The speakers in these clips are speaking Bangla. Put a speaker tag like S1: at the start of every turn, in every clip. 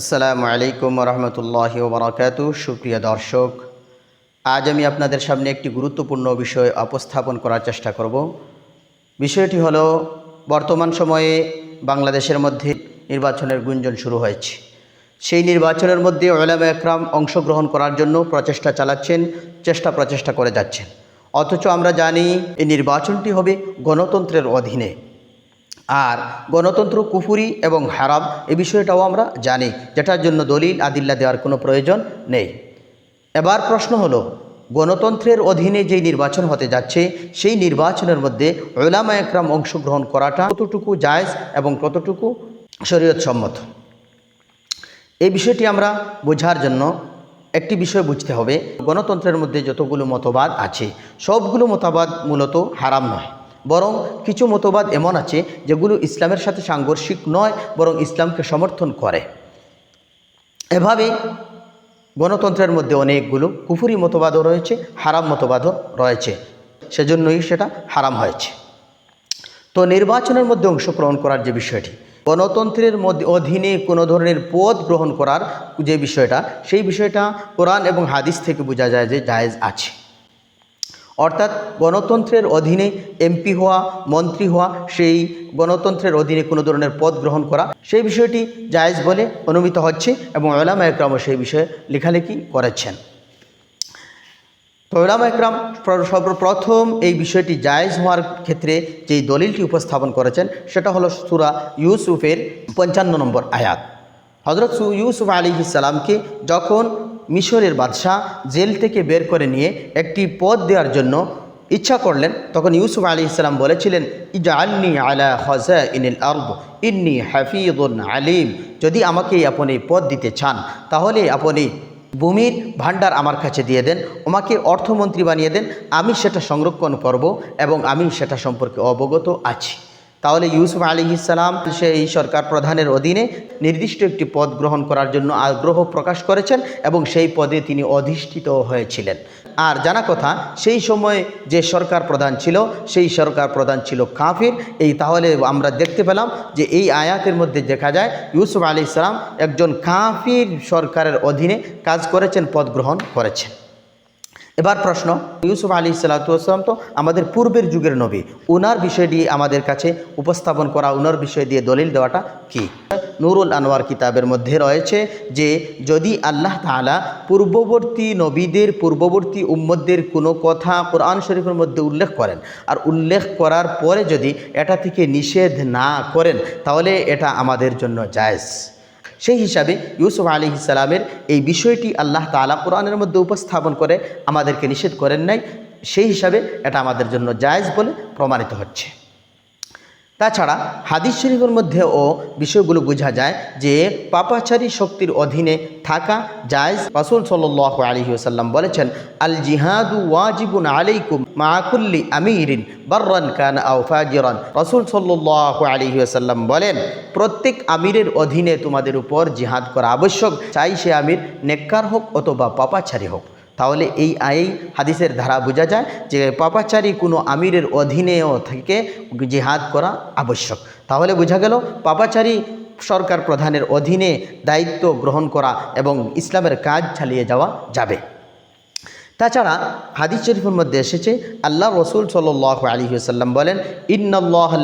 S1: আসসালামু আলাইকুম রহমতুল্লাহ ওবরাকাত সুপ্রিয় দর্শক, আজ আমি আপনাদের সামনে একটি গুরুত্বপূর্ণ বিষয় উপস্থাপন করার চেষ্টা করব। বিষয়টি হলো, বর্তমান সময়ে বাংলাদেশের মধ্যে নির্বাচনের গুঞ্জন শুরু হয়েছে। সেই নির্বাচনের মধ্যে ওলামা একরাম অংশগ্রহণ করার জন্য প্রচেষ্টা চালাচ্ছেন, চেষ্টা প্রচেষ্টা করে যাচ্ছেন। অথচ আমরা জানি, এই নির্বাচনটি হবে গণতন্ত্রের অধীনে। আর গণতন্ত্র, কুফুরি এবং হারাম এ বিষয়টাও আমরা জানি, যেটার জন্য দলিল, আদিল্লা দেওয়ার কোনো প্রয়োজন নেই। এবার প্রশ্ন হলো, গণতন্ত্রের অধীনে যেই নির্বাচন হতে যাচ্ছে, সেই নির্বাচনের মধ্যে ওলামা একরাম অংশগ্রহণ করাটা কতটুকু জায়জ এবং কতটুকু শরীয়ত সম্মত এই বিষয়টি আমরা বোঝার জন্য একটি বিষয় বুঝতে হবে, গণতন্ত্রের মধ্যে যতগুলো মতবাদ আছে, সবগুলো মতবাদ মূলত হারাম নয়। বরং কিছু মতবাদ এমন আছে যেগুলো ইসলামের সাথে সাংঘর্ষিক নয়, বরং ইসলামকে সমর্থন করে। এভাবে গণতন্ত্রের মধ্যে অনেকগুলো কুফুরি মতবাদও রয়েছে, হারাম মতবাদও রয়েছে। সেজন্যই সেটা হারাম হয়েছে। তো নির্বাচনের মধ্যে অংশগ্রহণ করার যে বিষয়টি, গণতন্ত্রের মধ্যে অধীনে কোনো ধরনের পদ গ্রহণ করার যে বিষয়টা, সেই বিষয়টা কোরআন এবং হাদিস থেকে বোঝা যায় যে জায়েজ আছে। অর্থাৎ গণতন্ত্রের অধীনে এমপি হওয়া, মন্ত্রী হওয়া, সেই গণতন্ত্রের অধীনে কোনো ধরনের পদ গ্রহণ করা, সেই বিষয়টি জায়েজ বলে অনুমিত হচ্ছে এবং ওলামা একরাম সেই বিষয়ে লেখালেখি করেছেন। তো ওলামা একরাম সর্বপ্রথম এই বিষয়টি জায়েজ হওয়ার ক্ষেত্রে যেই দলিলটি উপস্থাপন করেছেন, সেটা হলো সুরা ইউসুফের পঞ্চান্ন নম্বর আয়াত। হজরত ইউসুফ আলী ইসালামকে যখন মিশরের বাদশাহ জেল থেকে বের করে নিয়ে একটি পদ দেওয়ার জন্য ইচ্ছা করলেন। তখন ইউসুফ আলী ইসলাম বলেছিলেন ইজা আল্নি আলা হজা ইনিল আরব ইন্নি হাফিদুন আলিম। যদি আমাকে আপনি পদ দিতে চান, তাহলে আপনি ভূমির ভাণ্ডার আমার কাছে দিয়ে দেন, আমাকে অর্থমন্ত্রী বানিয়ে দেন, আমি সেটা সংরক্ষণ করব এবং আমি সেটা সম্পর্কে অবগত আছি। তাহলে ইউসুফ আলী ইসালাম সেই সরকার প্রধানের অধীনে নির্দিষ্ট একটি পদ গ্রহণ করার জন্য আগ্রহ প্রকাশ করেছেন এবং সেই পদে তিনি অধিষ্ঠিত হয়েছিলেন। আর জানা কথা, সেই সময়ে যে সরকার প্রধান ছিল, সেই সরকার প্রধান ছিল কাফির। এই তাহলে আমরা দেখতে পেলাম যে এই আয়াতের মধ্যে দেখা যায়, ইউসুফ আলী ইসলাম একজন কাফির সরকারের অধীনে কাজ করেছেন, পদ গ্রহণ করেছেন। এবার প্রশ্ন, ইউসুফ আলী সাল্লাতাম তো আমাদের পূর্বের যুগের নবী, উনার বিষয় দিয়ে আমাদের কাছে উপস্থাপন করা, উনার বিষয় দিয়ে দলিল দেওয়াটা কি? নুরুল আনোয়ার কিতাবের মধ্যে রয়েছে যে, যদি আল্লাহ তাআলা পূর্ববর্তী নবীদের, পূর্ববর্তী উম্মদের কোনো কথা কোরআন শরীফের মধ্যে উল্লেখ করেন, আর উল্লেখ করার পরে যদি এটা থেকে নিষেধ না করেন, তাহলে এটা আমাদের জন্য জায়েজ। সেই হিসাবে ইউসুফ আলী ইসালামের এই বিষয়টি আল্লাহ তালা কোরআনের মধ্যে উপস্থাপন করে আমাদেরকে নিষেধ করেন নাই। সেই হিসাবে এটা আমাদের জন্য জায়েজ বলে প্রমাণিত হচ্ছে। তাছাড়া হাদিস শরীফের মধ্যেও বিষয়গুলো বোঝা যায় যে পাপাচারী শক্তির অধীনে থাকা জায়েজ রাসুল সাল্লাহ আলী সাল্লাম বলেছেন, আল জিহাদু ওয়াজিবুন আলাইকুম মাকুল্লি আমিরিন বর্রান কান আও ফাজিরান। রাসুল সাল্লাহ আলী সাল্লাম বলেন, প্রত্যেক আমিরের অধীনে তোমাদের উপর জিহাদ করা আবশ্যক। চাই সে আমির নেককার হোক অথবা পাপাচারী হোক। তাহলে এই এই হাদিসের ধারা বোঝা যায় যে পাপাচারী কোনো আমিরের অধীনেও থেকে জিহাদ করা আবশ্যক। তাহলে বোঝা গেল পাপাচারী সরকার প্রধানের অধীনে দায়িত্ব গ্রহণ করা এবং ইসলামের কাজ চালিয়ে যাওয়া যাবে। তাছাড়া হাদিস শরীফের মধ্যে এসেছে, আল্লাহ রসুল সাল্লাহ আলী সাল্লাম বলেন ইন্নআল্লাহু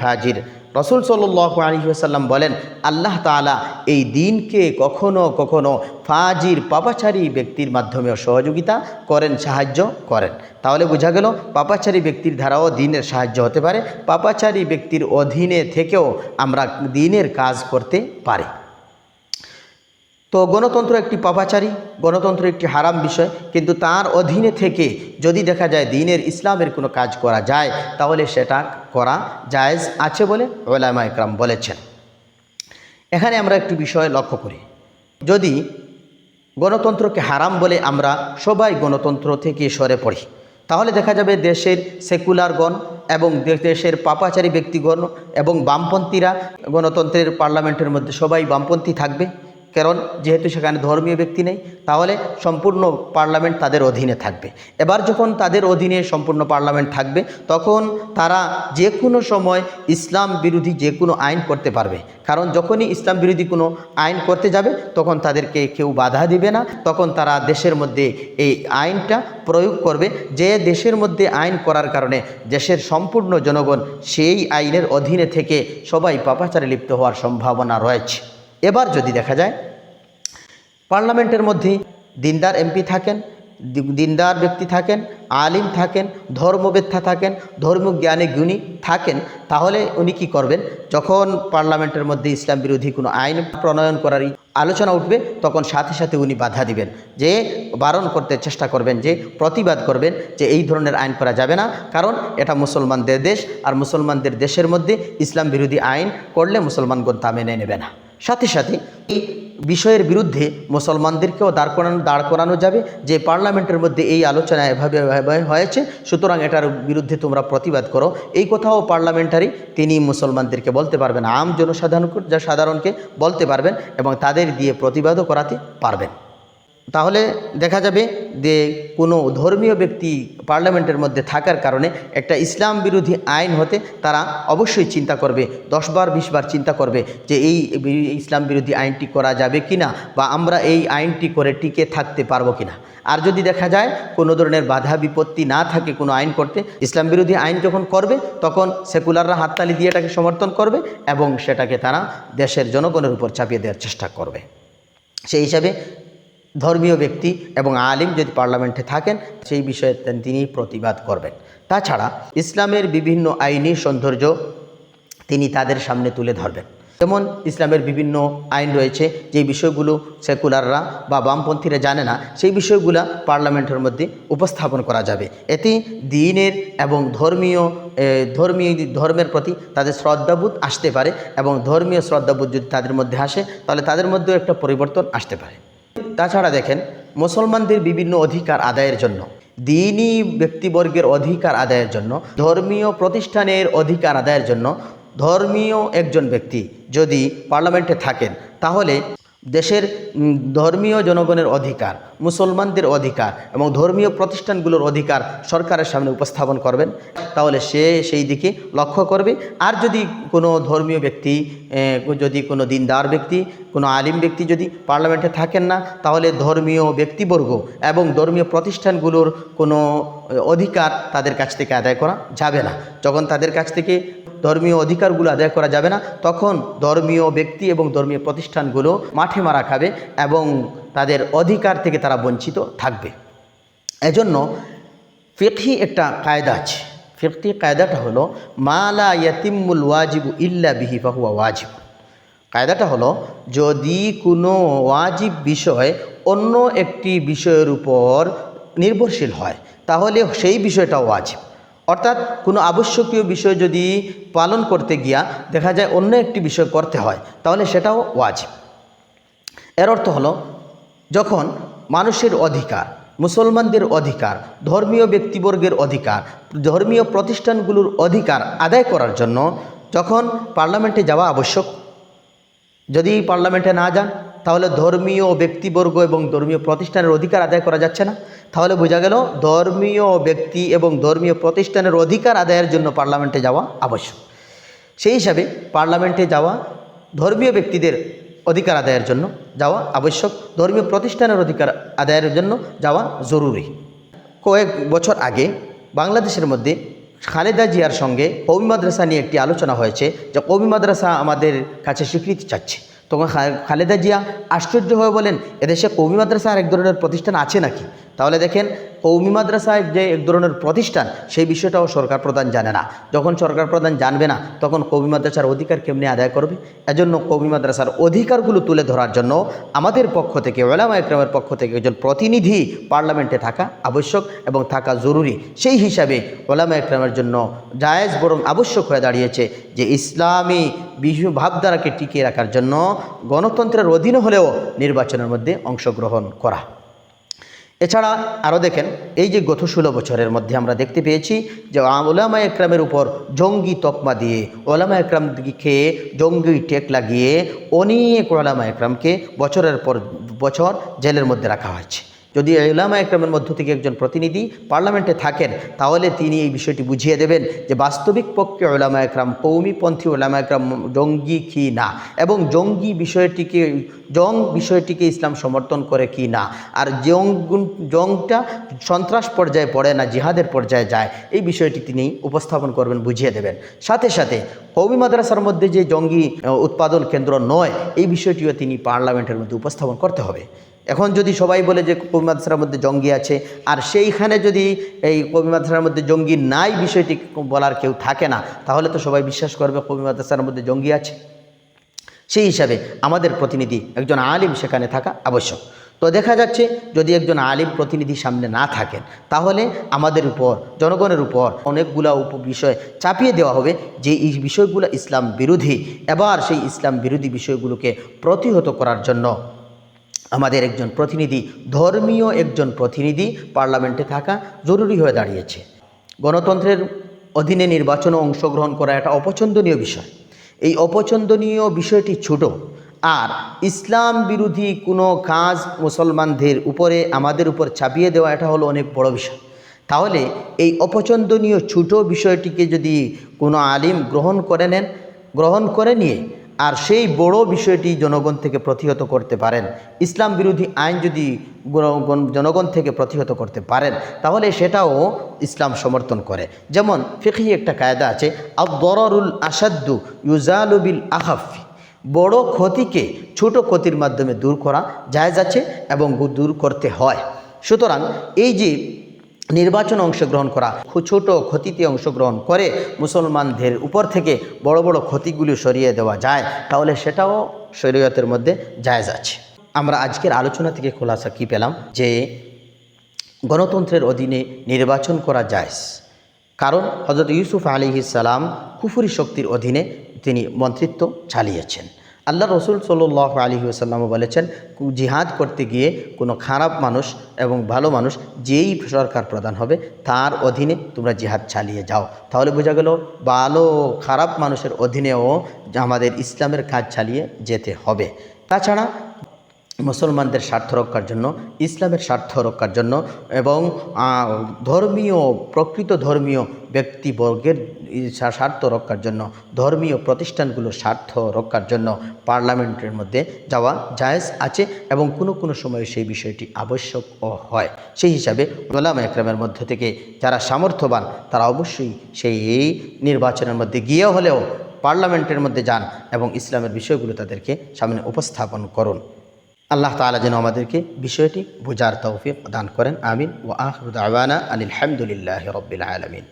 S1: ফাজির। রসুল সল্লাহ আলী সাল্লাম বলেন, আল্লাহ তালা এই দিনকে কখনো কখনো ফাজির, পাপাচারী ব্যক্তির মাধ্যমেও সহযোগিতা করেন, সাহায্য করেন। তাহলে বোঝা গেল, পাপাচারী ব্যক্তির ধারাও দিনের সাহায্য হতে পারে, পাপাচারী ব্যক্তির অধীনে থেকেও আমরা দিনের কাজ করতে পারি। তো গণতন্ত্র একটি পাপাচারী, গণতন্ত্র একটি হারাম বিষয়, কিন্তু তার অধীনে থেকে যদি দেখা যায় দিনের ইসলামের কোনো কাজ করা যায়, তাহলে সেটা করা জায়েজ আছে বলে ওলামা ইকরাম বলেছেন। এখানে আমরা একটি বিষয় লক্ষ্য করি। যদি গণতন্ত্রকে হারাম বলে আমরা সবাই গণতন্ত্র থেকে সরে পড়ি, তাহলে দেখা যাবে দেশের সেকুলারগণ এবং দেশের পাপাচারী ব্যক্তিগণ এবং বামপন্থীরা গণতন্ত্রের পার্লামেন্টের মধ্যে সবাই বামপন্থী থাকবে। কারণ যেহেতু সেখানে ধর্মীয় ব্যক্তি নেই, তাহলে সম্পূর্ণ পার্লামেন্ট তাদের অধীনে থাকবে। এবার যখন তাদের অধীনে সম্পূর্ণ পার্লামেন্ট থাকবে, তখন তারা যে কোনো সময় ইসলাম বিরোধী যে কোনো আইন করতে পারবে। কারণ যখনই ইসলাম বিরোধী কোনো আইন করতে যাবে, তখন তাদেরকে কেউ বাধা দিবে না। তখন তারা দেশের মধ্যে এই আইনটা প্রয়োগ করবে। যে দেশের মধ্যে আইন করার কারণে দেশের সম্পূর্ণ জনগণ সেই আইনের অধীনে থেকে সবাই পাপাচারে লিপ্ত হওয়ার সম্ভাবনা রয়েছে। এবার যদি দেখা যায়, পার্লামেন্টের মধ্যে দিনদার এমপি থাকেন, দিনদার ব্যক্তি থাকেন, আলিম থাকেন, ধর্মবেত্তা থাকেন, ধর্মজ্ঞানী গুণী থাকেন, তাহলে উনি কি করবেন? যখন পার্লামেন্টের মধ্যে ইসলাম বিরোধী কোনো আইন প্রণয়ন করার আলোচনা উঠবে, তখন সাথে সাথে উনি বাধা দিবেন। যে বারণ করতে চেষ্টা করবেন, যে প্রতিবাদ করবেন যে এই ধরনের আইন করা যাবে না, কারণ এটা মুসলমানদের দেশ, আর মুসলমানদের দেশের মধ্যে ইসলাম বিরোধী আইন করলে মুসলমানগণ তা মেনে নেবে না। সাথে সাথে এই বিষয়ের বিরুদ্ধে মুসলমানদেরকেও দাঁড় করানো দাঁড় করানো যাবে। যে পার্লামেন্টের মধ্যে এই আলোচনা এভাবে হয়েছে, সুতরাং এটার বিরুদ্ধে তোমরা প্রতিবাদ করো। এই কথাও পার্লামেন্টারি, তিনি মুসলমানদেরকে বলতে পারবেন। আম জনসাধারণ যা সাধারণকে বলতে পারবেন এবং তাদের দিয়ে প্রতিবাদও করাতে পারবেন। তাহলে দেখা যাবে যে কোনো ধর্মীয় ব্যক্তি পার্লামেন্টের মধ্যে থাকার কারণে একটা ইসলাম বিরোধী আইন হতে তারা অবশ্যই চিন্তা করবে দশবার বিশবার চিন্তা করবে যে এই ইসলাম বিরোধী আইনটি করা যাবে কি না বা আমরা এই আইনটি করে টিকে থাকতে পারব কি না আর যদি দেখা যায় কোনো ধরনের বাধা বিপত্তি না থাকে কোনো আইন করতে, ইসলাম বিরোধী আইন যখন করবে তখন সেকুলাররা হাততালি দিয়ে এটাকে সমর্থন করবে এবং সেটাকে তারা দেশের জনগণের উপর চাপিয়ে দেওয়ার চেষ্টা করবে। সেই হিসাবে ধর্মীয় ব্যক্তি এবং আলিম যদি পার্লামেন্টে থাকেন, সেই বিষয়ে তিনি প্রতিবাদ করবেন। তাছাড়া ইসলামের বিভিন্ন আইনি সৌন্দর্য তিনি তাদের সামনে তুলে ধরবেন। যেমন ইসলামের বিভিন্ন আইন রয়েছে, যে বিষয়গুলো সেকুলাররা বা বামপন্থীরা জানে না, সেই বিষয়গুলো পার্লামেন্টের মধ্যে উপস্থাপন করা যাবে। এতে দিনের এবং ধর্মীয় ধর্মীয় ধর্মের প্রতি তাদের শ্রদ্ধাবোধ আসতে পারে এবং ধর্মীয় শ্রদ্ধাবোধ যদি তাদের মধ্যে আসে, তাহলে তাদের মধ্যেও একটা পরিবর্তন আসতে পারে। তাছাড়া দেখেন, মুসলমানদের বিভিন্ন অধিকার আদায়ের জন্য দিনই ব্যক্তিবর্গের অধিকার আদায়ের জন্য, ধর্মীয় প্রতিষ্ঠানের অধিকার আদায়ের জন্য ধর্মীয় একজন ব্যক্তি যদি পার্লামেন্টে থাকেন, তাহলে দেশের ধর্মীয় জনগণের অধিকার, মুসলমানদের অধিকার এবং ধর্মীয় প্রতিষ্ঠানগুলোর অধিকার সরকারের সামনে উপস্থাপন করবেন, তাহলে সে সেই দিকে লক্ষ্য করবে। আর যদি কোনো ধর্মীয় ব্যক্তি যদি কোনো দিনদার ব্যক্তি, কোনো আলিম ব্যক্তি যদি পার্লামেন্টে থাকেন না, তাহলে ধর্মীয় ব্যক্তিবর্গ এবং ধর্মীয় প্রতিষ্ঠানগুলোর কোনো অধিকার তাদের কাছ থেকে আদায় করা যাবে না। যখন তাদের কাছ থেকে ধর্মীয় অধিকারগুলো আদায় করা যাবে না, তখন ধর্মীয় ব্যক্তি এবং ধর্মীয় প্রতিষ্ঠানগুলো মাঠে মারা খাবে। এবং তাদের অধিকার থেকে তারা বঞ্চিত থাকবে। এজন্য ফিকহি একটা কায়দা আছে। ফিকহি কায়দাটা হলো মালা ইয়াতিমুল ওয়াজিবু ইল্লা বিহি ফাহুয়া ওয়াজিব। কায়দাটা হলো, যদি কোনো ওয়াজিব বিষয় অন্য একটি বিষয়ের উপর নির্ভরশীল হয়, তাহলে সেই বিষয়টা ওয়াজিব। অর্থাৎ কোনো আবশ্যকীয় বিষয় যদি পালন করতে গিয়া দেখা যায় অন্য একটি বিষয় করতে হয়, তাহলে সেটাও ওয়াজিব। এর অর্থ হলো, যখন মানুষের অধিকার, মুসলমানদের অধিকার, ধর্মীয় ব্যক্তিবর্গের অধিকার, ধর্মীয় প্রতিষ্ঠানগুলোর অধিকার আদায় করার জন্য যখন পার্লামেন্টে যাওয়া আবশ্যক, যদি পার্লামেন্টে না যান, তাহলে ধর্মীয় ব্যক্তিবর্গ এবং ধর্মীয় প্রতিষ্ঠানের অধিকার আদায় করা যাচ্ছে না। তাহলে বোঝা গেল, ধর্মীয় ব্যক্তি এবং ধর্মীয় প্রতিষ্ঠানের অধিকার আদায়ের জন্য পার্লামেন্টে যাওয়া আবশ্যক। সেই হিসাবে পার্লামেন্টে যাওয়া ধর্মীয় ব্যক্তিদের অধিকার আদায়ের জন্য যাওয়া আবশ্যক। ধর্মীয় প্রতিষ্ঠানের অধিকার আদায়ের জন্য যাওয়া জরুরি। কয়েক বছর আগে বাংলাদেশের মধ্যে খালেদা জিয়ার সঙ্গে কৌমি মাদ্রাসা নিয়ে একটি আলোচনা হয়েছে, যে কৌমি মাদ্রাসা আমাদের কাছে স্বীকৃতি চাচ্ছে। তখন খালেদা জিয়া আশ্চর্য হয়ে বলেন, এদেশে কৌমি মাদ্রাসা আর এক ধরনের প্রতিষ্ঠান আছে নাকি? তাহলে দেখেন কৌমি মাদ্রাসায় যে এক ধরনের প্রতিষ্ঠান, সেই বিষয়টাও সরকার প্রধান জানে না। যখন সরকার প্রধান জানবে না, তখন কৌমি মাদ্রাসার অধিকার কেমনি আদায় করবে? এজন্য কৌমি মাদ্রাসার অধিকারগুলো তুলে ধরার জন্য আমাদের পক্ষ থেকে, ওলামা একরামের পক্ষ থেকে একজন প্রতিনিধি পার্লামেন্টে থাকা আবশ্যক এবং থাকা জরুরি। সেই হিসাবে ওলামা একরামের জন্য জায়েজ বরং আবশ্যক হয়ে দাঁড়িয়েছে যে ইসলামী বিহু ভাবধারাকে টিকিয়ে রাখার জন্য গণতন্ত্রের অধীনে হলেও নির্বাচনের মধ্যে অংশগ্রহণ করা। এছাড়া আরও দেখেন, এই যে গত ষোলো বছরের মধ্যে আমরা দেখতে পেয়েছি যে ওলামা একরামের উপর জঙ্গি তকমা দিয়ে, ওলামা একরামকে জঙ্গি টেক লাগিয়ে অনেক ওলামা একরামকে বছরের পর বছর জেলের মধ্যে রাখা হয়েছে। যদি ওলামা একরামের মধ্য থেকে একজন প্রতিনিধি পার্লামেন্টে থাকেন, তাহলে তিনি এই বিষয়টি বুঝিয়ে দেবেন যে বাস্তবিক পক্ষে ওলামা একরাম কৌমিপন্থী ওলামা একরাম জঙ্গি কি না? এবং জঙ্গি বিষয়টিকে, জং বিষয়টিকে ইসলাম সমর্থন করে কি না? আর জং জংটা সন্ত্রাস পর্যায়ে পড়ে না, জিহাদের পর্যায়ে যায়? এই বিষয়টি তিনি উপস্থাপন করবেন, বুঝিয়ে দেবেন। সাথে সাথে কৌমি মাদ্রাসার মধ্যে যে জঙ্গি উৎপাদন কেন্দ্র নয়, এই বিষয়টিও তিনি পার্লামেন্টের মধ্যে উপস্থাপন করতে হবে। এখন যদি সবাই বলে যে কবি মাদ্রাসার মধ্যে জঙ্গি আছে, আর সেইখানে যদি এই কবি মাদ্রাসার মধ্যে জঙ্গি নাই বিষয়টি বলার কেউ থাকে না, তাহলে তো সবাই বিশ্বাস করবে কবি মাদ্রাসার মধ্যে জঙ্গি আছে। সেই হিসাবে আমাদের প্রতিনিধি একজন আলিম সেখানে থাকা আবশ্যক। তো দেখা যাচ্ছে যদি একজন আলিম প্রতিনিধি সামনে না থাকেন, তাহলে আমাদের উপর, জনগণের উপর অনেকগুলা উপ বিষয় চাপিয়ে দেওয়া হবে যে এই বিষয়গুলো ইসলাম বিরোধী। এবার সেই ইসলাম বিরোধী বিষয়গুলোকে প্রতিহত করার জন্য আমাদের একজন প্রতিনিধি, ধর্মীয় একজন প্রতিনিধি পার্লামেন্টে থাকা জরুরি হয়ে দাঁড়িয়েছে। গণতন্ত্রের অধীনে নির্বাচনে অংশগ্রহণ করা একটা অপছন্দনীয় বিষয়। এই অপছন্দনীয় বিষয়টি ছোট। আর ইসলাম বিরোধী কোনো কাজ মুসলমানদের উপরে, আমাদের উপর চাপিয়ে দেওয়া এটা হলো অনেক বড় বিষয়। তাহলে এই অপছন্দনীয় ছোট বিষয়টিকে যদি কোনো আলিম গ্রহণ করে নেন, গ্রহণ করে নিয়ে আর সেই বড় বিষয়টি জনগণ থেকে প্রতিহত করতে পারেন। ইসলাম বিরোধী আইন যদি জনগণ থেকে প্রতিহত করতে পারেন, তাহলে সেটাও ইসলাম সমর্থন করে। যেমন ফিকি একটা কায়দা আছে আবদরুল আসাদ্দু ইউজালুবিল আহাফি বড় ক্ষতিকে ছোট ক্ষতির মাধ্যমে দূর করা জায়জ আছে এবং দূর করতে হয়। সুতরাং এই যে নির্বাচন অংশগ্রহণ করা ছোট ক্ষতিতে অংশগ্রহণ করে মুসলমানদের উপর থেকে বড় বড় ক্ষতিগুলি সরিয়ে দেওয়া যায়, তাহলে সেটাও শরীয়তের মধ্যে জায়জ আছে। আমরা আজকের আলোচনা থেকে খোলাসা কি পেলাম? যে গণতন্ত্রের অধীনে নির্বাচন করা জায়জ। কারণ হজরত ইউসুফ আলী সালাম কুফুরি শক্তির অধীনে তিনি মন্ত্রিত্ব চালিয়েছেন। আল্লাহ রসুল সাল্লাহ আলী আসাল্লামও বলেছেন, জিহাদ করতে গিয়ে কোনো খারাপ মানুষ এবং ভালো মানুষ যেই সরকার প্রদান হবে, তার অধীনে তোমরা জিহাদ চালিয়ে যাও। তাহলে বোঝা গেল, ভালো, খারাপ মানুষের অধীনেও আমাদের ইসলামের কাজ চালিয়ে যেতে হবে। তাছাড়া মুসলমানদের স্বার্থ রক্ষার জন্য, ইসলামের স্বার্থ রক্ষার জন্য এবং ধর্মীয়, প্রকৃত ধর্মীয় ব্যক্তিবর্গের স্বার্থ রক্ষার জন্য, ধর্মীয় প্রতিষ্ঠানগুলোর স্বার্থ রক্ষার জন্য পার্লামেন্টের মধ্যে যাওয়া জায়েজ আছে এবং কোনো কোনো সময় সেই বিষয়টি আবশ্যকও হয়। সেই হিসাবে গোলাম একরামের মধ্য থেকে যারা সামর্থ্যবান, তারা অবশ্যই সেই নির্বাচনের মধ্যে গিয়ে হলেও পার্লামেন্টের মধ্যে যান এবং ইসলামের বিষয়গুলো তাদেরকে সামনে উপস্থাপন করুন। আল্লাহ তালা যেন আমাদেরকে বিষয়টি বোঝার তৌফিক দান করেন। আমিন। ও আহরুদ আওয়ানা আনিল হামদুলিল্লাহ রব্বিল আলমিন।